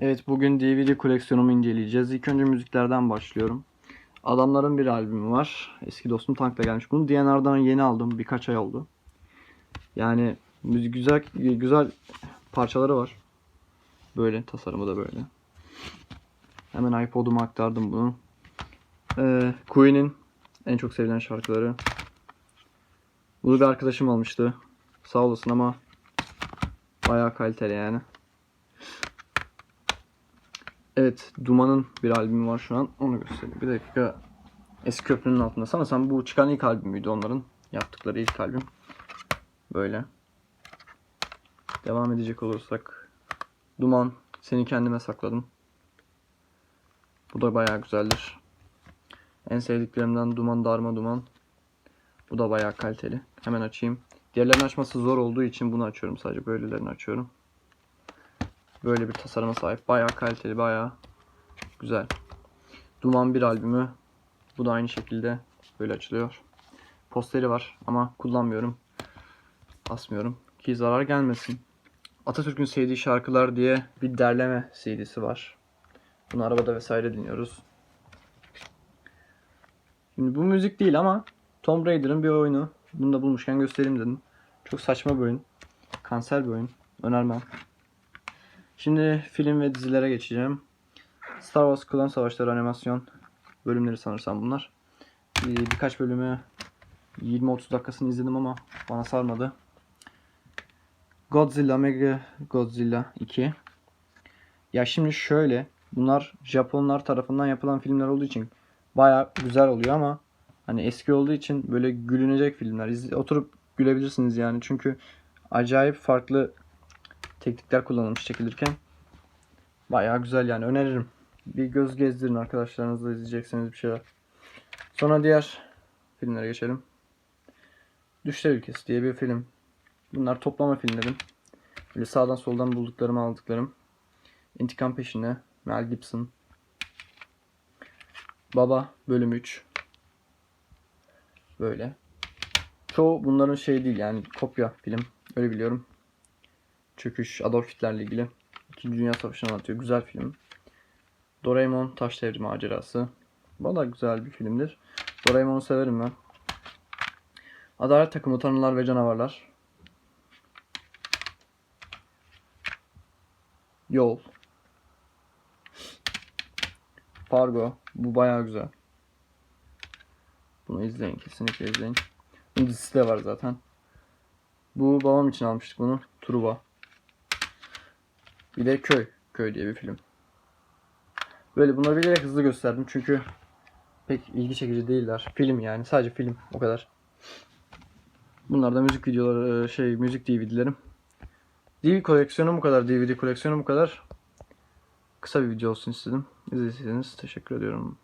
Evet bugün DVD koleksiyonumu inceleyeceğiz. İlk önce müziklerden başlıyorum. Adamların bir albümü var. Eski dostum Tank'la gelmiş. Bunu DNR'dan yeni aldım. Birkaç ay oldu. Yani müzik güzel güzel parçaları var. Böyle tasarımı da böyle. Hemen iPod'uma aktardım bunu. Ee, Queen'in en çok sevilen şarkıları. Bunu bir arkadaşım almıştı. Sağ olasın ama bayağı kaliteli yani. Evet, Duman'ın bir albümü var şu an. Onu göstereyim. Bir dakika. Eski köprünün altında. Sanırsam bu çıkan ilk albümüydü onların. Yaptıkları ilk albüm. Böyle. Devam edecek olursak. Duman. Seni kendime sakladım. Bu da bayağı güzeldir. En sevdiklerimden Duman Darma Duman. Bu da bayağı kaliteli. Hemen açayım. Diğerlerini açması zor olduğu için bunu açıyorum sadece. Böylelerini açıyorum. Böyle bir tasarıma sahip. Bayağı kaliteli, bayağı güzel. Duman bir albümü. Bu da aynı şekilde böyle açılıyor. Posteri var ama kullanmıyorum. Asmıyorum ki zarar gelmesin. Atatürk'ün sevdiği şarkılar diye bir derleme CD'si var. Bunu arabada vesaire dinliyoruz. Şimdi bu müzik değil ama Tomb Raider'ın bir oyunu. Bunu da bulmuşken göstereyim dedim. Çok saçma bir oyun. Kanser bir oyun. Önermem. Şimdi film ve dizilere geçeceğim. Star Wars Klan Savaşları animasyon bölümleri sanırsam bunlar. Ee, birkaç bölümü 20-30 dakikasını izledim ama bana sarmadı. Godzilla Mega Godzilla 2. Ya şimdi şöyle bunlar Japonlar tarafından yapılan filmler olduğu için baya güzel oluyor ama hani eski olduğu için böyle gülünecek filmler. İzle- oturup gülebilirsiniz yani çünkü acayip farklı teknikler kullanılmış çekilirken. Bayağı güzel yani öneririm. Bir göz gezdirin arkadaşlarınızla izleyecekseniz bir şeyler. Sonra diğer filmlere geçelim. Düşler Ülkesi diye bir film. Bunlar toplama filmlerim. Böyle sağdan soldan bulduklarımı aldıklarım. İntikam peşinde. Mel Gibson. Baba bölüm 3. Böyle. Çoğu bunların şey değil yani kopya film. Öyle biliyorum. Çöküş Adolf Hitler'le ilgili. İkinci Dünya Savaşı'nı anlatıyor. Güzel film. Doraemon Taş Devri Macerası. Da güzel bir filmdir. Doraemon'u severim ben. Adalet Takımı Tanrılar ve Canavarlar. Yol. Fargo. Bu bayağı güzel. Bunu izleyin. Kesinlikle izleyin. Bunun dizisi de var zaten. Bu babam için almıştık bunu. Truva. Bir de Köy. Köy diye bir film. Böyle bunları bilerek hızlı gösterdim çünkü pek ilgi çekici değiller. Film yani. Sadece film. O kadar. Bunlar da müzik videoları, şey müzik DVD'lerim. DVD koleksiyonum bu kadar. DVD koleksiyonum bu kadar. Kısa bir video olsun istedim. İzlediyseniz teşekkür ediyorum.